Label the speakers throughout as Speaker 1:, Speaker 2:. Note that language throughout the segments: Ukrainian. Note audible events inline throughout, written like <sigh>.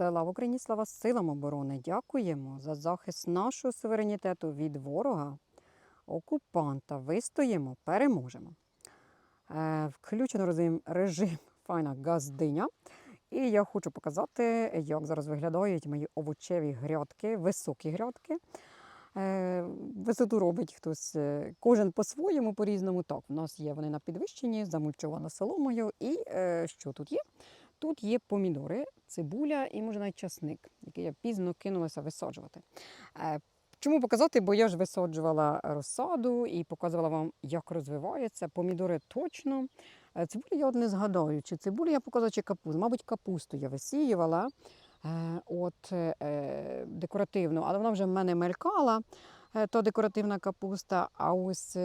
Speaker 1: Слава Україні, слава силам оборони! Дякуємо за захист нашого суверенітету від ворога, окупанта. Вистоїмо, переможемо. Е, Включено режим, режим файна газдиня. І я хочу показати, як зараз виглядають мої овочеві грядки, високі грядки. Е, Висоту робить хтось, е, кожен по-своєму, по-різному. Так, в нас є вони на підвищенні, замульчовано соломою. І що тут є? Тут є помідори, цибуля і, може, навіть часник, який я пізно кинулася висаджувати. Е, Чому показати? Бо я ж висаджувала розсаду і показувала вам, як розвивається. Помідори точно. Е, Цибулю я от не згадаю, чи цибулю я показала, чи капусту. Мабуть, капусту я висіювала е, от, декоративну, але вона вже в мене мелькала, то декоративна капуста. А ось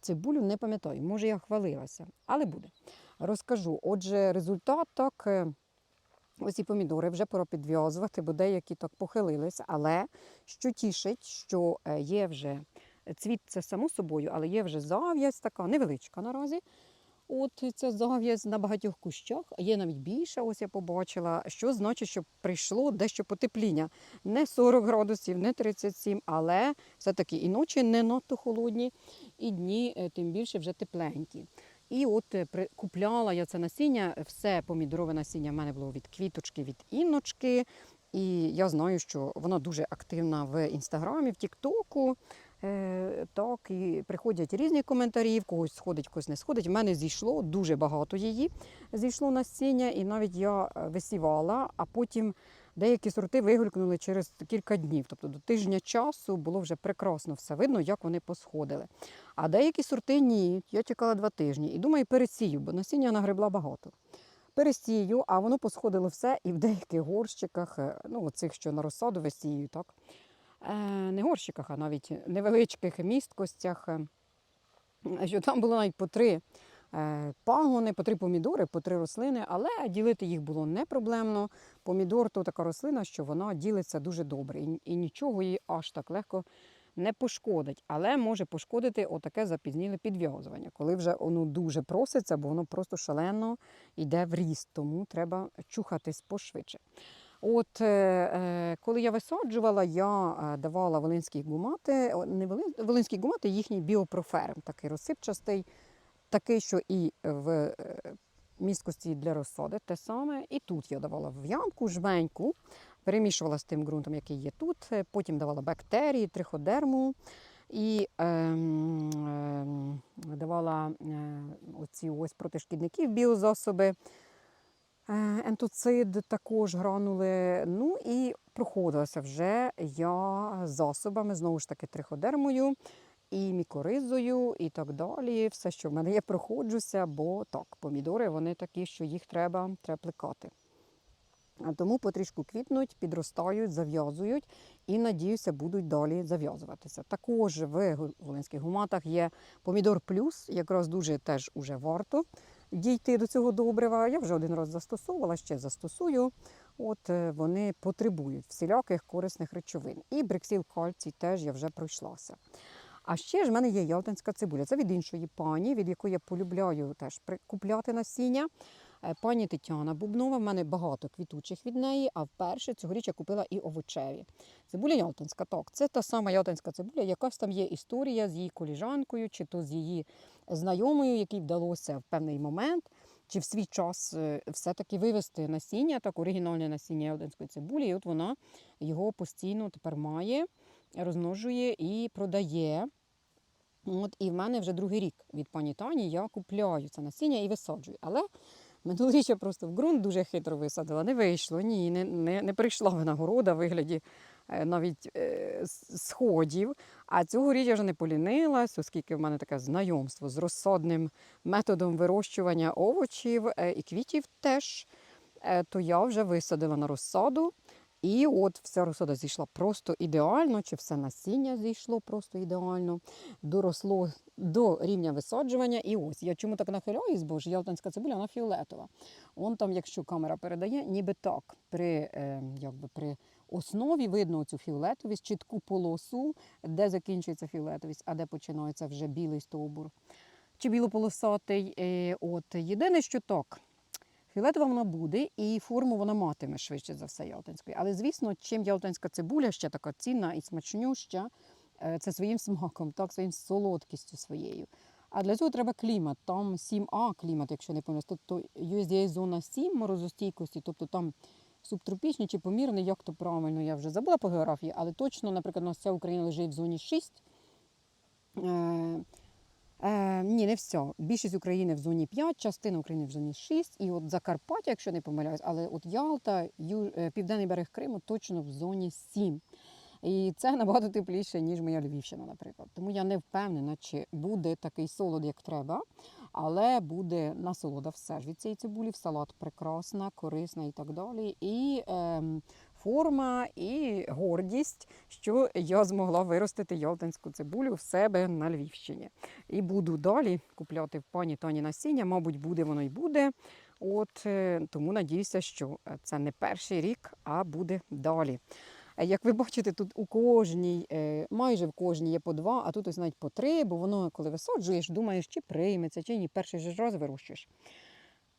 Speaker 1: цибулю не пам'ятаю, може я хвалилася, але буде. Розкажу. Отже, результат так. е, Ось і помідори вже пора підв'язувати, бо деякі так похилились. Але що тішить, що е, є вже цвіт це само собою, але є вже зав'язь така невеличка наразі. От це зав'язь на багатьох кущах, є навіть більше. Ось я побачила, що значить, що прийшло дещо потепління. Не 40 градусів, не 37, але все-таки і ночі не надто холодні, і дні е, тим більше вже тепленькі. І от е, купляла я це насіння, все помідорове насіння в мене було від квіточки, від інночки. І я знаю, що вона дуже активна в інстаграмі, в Тіктоку. Е, так, і приходять різні коментарі, в когось сходить, в когось не сходить. В мене зійшло дуже багато її. Зійшло насіння, і навіть я е, висівала, а потім деякі сорти вигулькнули через кілька днів. Тобто до тижня часу було вже прекрасно все видно, як вони посходили. А деякі сорти ні. Я чекала два тижні. І думаю, пересію, бо насіння нагребла багато. Пересію, а воно посходило все і в деяких горщиках, е, ну, оцих, що на розсаду висію, так? Е, не горщиках, а навіть невеличких місткостях, е, що там було навіть по три пагони, по три помідори, по три рослини, але ділити їх було не проблемно. Помідор то така рослина, що вона ділиться дуже добре, і, і нічого їй аж так легко не пошкодить, але може пошкодити отаке запізніле підв'язування, коли вже воно дуже проситься, бо воно просто шалено йде в ріст, тому треба чухатись пошвидше. От е, е, коли я висаджувала, я е, давала волинські гумати, не волинські гумати, їхній біопроферм, такий розсипчастий, такий, що і в е, місткості для розсади те саме. І тут я давала в ямку, жменьку, перемішувала з тим ґрунтом, який є тут. е, Потім давала бактерії, триходерму. І ем, ем, давала е, оці ось проти шкідників біозасоби. Е, Ентоцид також гранули. Ну і проходилася вже я засобами, знову ж таки, триходермою, і мікоризою, і так далі. Все, що в мене є, проходжуся, бо так, помідори вони такі, що їх треба, треба плекати. А Тому потрішку квітнуть, підростають, зав'язують і, надіюся, будуть далі зав'язуватися. Також в волинських гуматах є помідор плюс, якраз дуже теж уже варто дійти до цього добрива. Я вже один раз застосовувала, ще застосую. От е, вони потребують всіляких корисних речовин. І бриксіл кальцій теж я вже пройшлася. А ще ж в мене є ялтинська цибуля. Це від іншої пані, від якої я полюбляю теж купляти насіння. Е, Пані Тетяна Бубнова, в мене багато квітучих від неї, а вперше цьогоріч я купила і овочеві. Цибуля ялтинська, так, це та сама ялтинська цибуля, якась там є історія з її коліжанкою, чи то з її знайомою, якій вдалося в певний момент, чи в свій час е, все-таки вивести насіння, так, оригінальне насіння ялтинської цибулі, і от вона його постійно тепер має, розмножує і продає. От, і в мене вже другий рік від пані Тані я купляю це насіння і висаджую. Але минулоріч я просто в ґрунт дуже хитро висадила. Не вийшло, ні, не, не, не прийшла винагорода в вигляді е, навіть е, сходів. А цьогоріч я вже не полінилась, оскільки в мене таке знайомство з розсадним методом вирощування овочів е, і квітів теж, е, то я вже висадила на розсаду. І от вся розсада зійшла просто ідеально, чи все насіння зійшло просто ідеально, доросло до рівня висаджування. І ось я чому так нахиляюсь, бо ж ялтинська цибуля вона фіолетова. Он там, якщо камера передає, ніби так, при, е, якби при основі видно цю фіолетовість, чітку полосу, де закінчується фіолетовість, а де починається вже білий стовбур чи білополосатий. Е, От єдине, що так. Фіолетова вона буде і форму вона матиме швидше за все ялтинської. Але звісно, чим ялтинська цибуля ще така цінна і смачнюща, е, це своїм <laughs> смаком, так, своїм солодкістю своєю. А для цього треба клімат. Там 7А клімат, якщо не помиляюсь. Тобто USDA зона 7 морозостійкості, тобто там субтропічний чи помірний, як то правильно, я вже забула по географії, але точно, наприклад, у нас вся Україна лежить в зоні 6. Е, Е, ні, не все. Більшість України в зоні 5, частина України в зоні 6. І от Закарпаття, якщо не помиляюсь, але от Ялта, Ю, е, Південний берег Криму точно в зоні 7. І це набагато тепліше, ніж моя Львівщина, наприклад. Тому я не впевнена, чи буде такий солод, як треба, але буде насолода все ж від цієї цибулі, в салат прекрасна, корисна і так далі. І ем, форма, і гордість, що я змогла виростити ялтинську цибулю в себе на Львівщині. І буду далі купляти в пані Тані насіння. Мабуть, буде воно й буде. От е, тому надіюся, що е, це не перший рік, а буде далі. Е, Як ви бачите, тут у кожній, майже в кожній є по два, а тут ось навіть по три, бо воно, коли висаджуєш, думаєш, чи прийметься, чи ні. Перший же раз вирощуєш.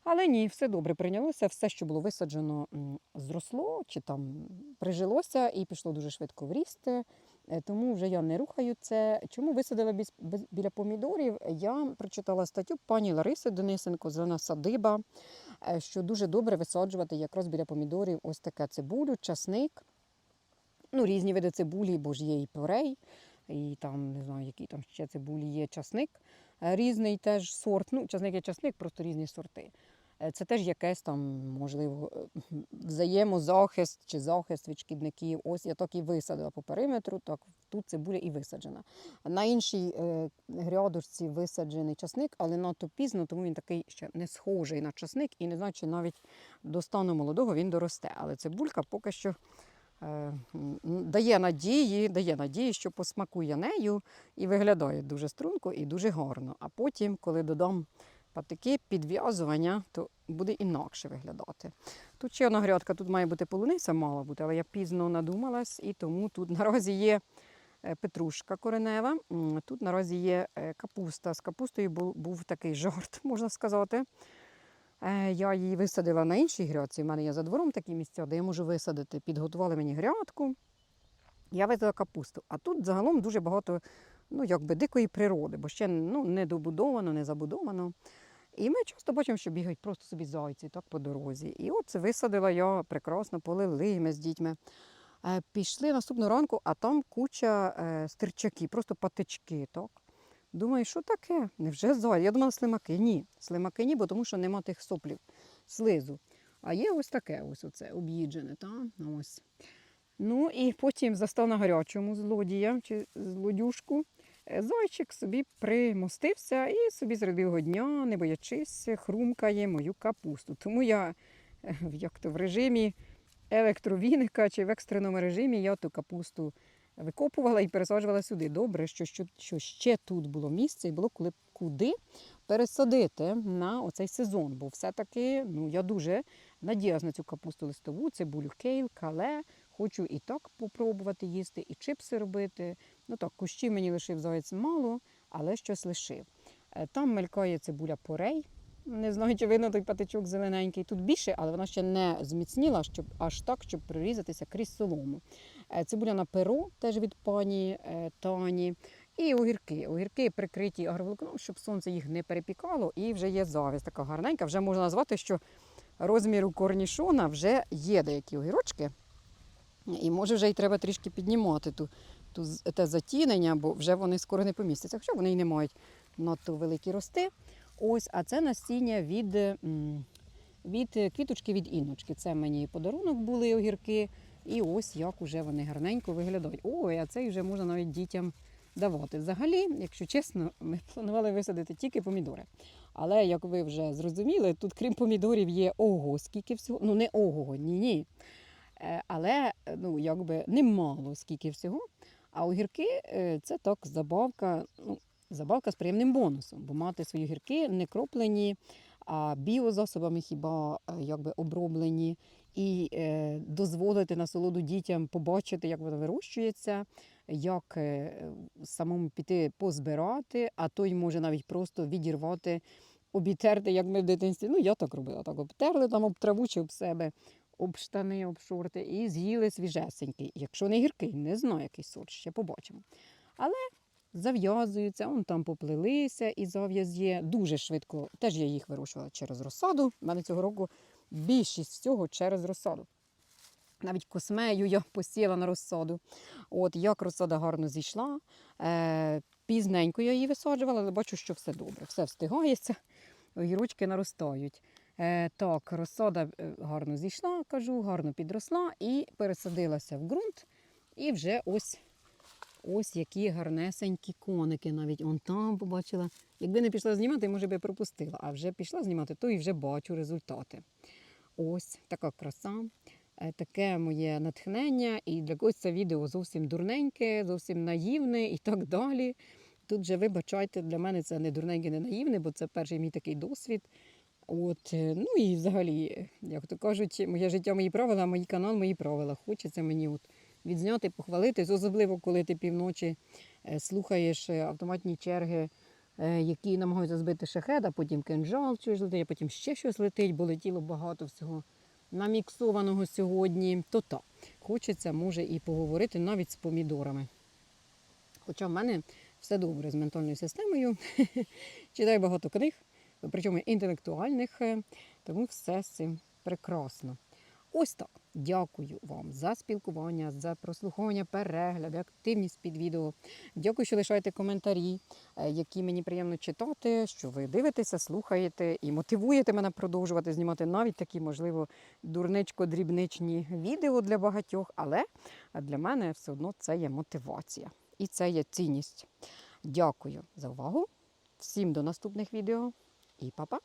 Speaker 1: Але ні, все добре прийнялося, все, що було висаджено, зросло чи там прижилося і пішло дуже швидко в. Е, Тому вже я не рухаю це. Чому висадила біля помідорів? Я прочитала статтю пані Лариси Денисенко, зелена садиба, е, що дуже добре висаджувати якраз біля помідорів ось таке цибулю, часник. Ну, різні види цибулі, бо ж є і порей, і там не знаю, які там ще цибулі є часник. Е, Різний теж сорт. Ну, часник є часник, просто різні сорти. Е, Це теж якесь там, можливо, е, взаємозахист чи захист від шкідників. Ось я так і висадила по периметру, так тут цибуля і висаджена. На іншій е, грядочці висаджений часник, але надто пізно, тому він такий ще не схожий на часник і не знаю, чи навіть до стану молодого він доросте. Але цибулька поки що дає надії, дає надії, що посмакує нею і виглядає дуже струнко і дуже гарно. А потім, коли додам патики, підв'язування, то буде інакше виглядати. Тут ще одна грядка, тут має бути полуниця, мала бути, але я пізно надумалась, і тому тут наразі є е, петрушка коренева. Тут наразі є е, капуста. З капустою був, був такий жарт, <laughs> можна сказати. Е, Я її висадила на іншій грядці. У мене є за двором такі місця, де я можу висадити. Підготували мені грядку. Я висадила капусту. А тут загалом дуже багато ну, якби, дикої природи, бо ще ну, не добудовано, не забудовано. І ми часто бачимо, що бігають просто собі зайці так, по дорозі. І от висадила я прекрасно, полили ми з дітьми. Е, Пішли наступного ранку, а там куча е, стирчаків, просто патички. Так? Думаю, що таке? Невже зай? Я думала, слимаки. Ні, слимаки ні, бо тому що нема тих соплів, слизу. А є ось таке, ось оце, об'їджене. Та? Ось. Ну і потім застав на гарячому злодія чи злодюшку. Е, Зайчик собі примостився і собі серед білого дня, не боячись, хрумкає мою капусту. Тому я е, як то в режимі електровіника чи в екстреному режимі я ту капусту викопувала і пересаджувала сюди. Добре, що, що, що ще тут було місце і було коли, куди пересадити на оцей сезон. Бо все-таки ну, я дуже надіялась на цю капусту листову, цибулю кейл, кале. Хочу і так попробувати їсти, і чипси робити. Ну так, кущів мені лишив заяць мало, але щось лишив. Е, Там мелькає цибуля порей. Не знаю, чи видно той патичок зелененький. Тут більше, але вона ще не зміцніла, щоб аж так, щоб прорізатися крізь солому. Е, Цибуля на перо теж від пані е, Тані. І огірки. Огірки прикриті агроволокном, щоб сонце їх не перепікало. І вже є завість така гарненька. Вже можна назвати, що розміру корнішона вже є деякі огірочки. І може вже й треба трішки піднімати ту, ту, те затінення, бо вже вони скоро не помістяться. Хоча вони й не мають надто великі рости. Ось, а це насіння від, від квіточки від іночки. Це мені подарунок були огірки. І ось як уже вони гарненько виглядають. Ой, а цей вже можна навіть дітям давати. Взагалі, якщо чесно, ми планували висадити тільки помідори. Але як ви вже зрозуміли, тут крім помідорів є ого, скільки всього. Ну не ого, ні, ні. Е, Але е, ну, якби немало скільки всього. А огірки е, це так забавка, ну, забавка з приємним бонусом, бо мати свої огірки не кроплені, а біозасобами хіба е, якби оброблені, і е, дозволити насолоду дітям побачити, як воно вирощується, як е, самому піти позбирати, а той може навіть просто відірвати обітерти, як ми в дитинстві. Ну, я так робила, так обтерли там об траву чи об себе, об штани, об шорти і з'їли свіжесенький. Якщо не гіркий, не знаю, який сорт, ще побачимо. Але зав'язуються, он там поплилися і зав'яз є дуже швидко. Теж я їх вирощувала через розсаду. У мене цього року більшість всього через розсаду. Навіть космею я посіла на розсаду. От як розсада гарно зійшла. Е, пізненько я її висаджувала, але бачу, що все добре, все встигається, огірочки наростають. Е, так, розсада е, гарно зійшла, кажу, гарно підросла і пересадилася в ґрунт. І вже ось, ось які гарнесенькі коники. Навіть он там побачила. Якби не пішла знімати, може би пропустила. А вже пішла знімати, то і вже бачу результати. Ось така краса. Е, Таке моє натхнення, і для когось це відео зовсім дурненьке, зовсім наївне і так далі. Тут же, вибачайте, для мене це не дурненьке, не наївне, бо це перший мій такий досвід. От, е, ну і взагалі, як то кажуть, моє життя мої правила, мій канал мої правила. Хочеться мені от відзняти, похвалитись, особливо коли ти півночі е, слухаєш е, автоматні черги, які намагаються збити шахеда, потім кинжал чуєш летить, а потім ще щось летить, бо летіло багато всього наміксованого сьогодні. То так, хочеться, може, і поговорити навіть з помідорами. Хоча в мене все добре з ментальною системою. <laughs> Читаю багато книг, причому інтелектуальних, е, тому все з цим прекрасно. Ось так. Дякую вам за спілкування, за прослуховування, перегляд, активність під відео. Дякую, що лишаєте коментарі, е, які мені приємно читати, що ви дивитеся, слухаєте і мотивуєте мене продовжувати знімати навіть такі, можливо, дурничко-дрібничні відео для багатьох, але для мене все одно це є мотивація і це є цінність. Дякую за увагу. Всім до наступних відео і па-па!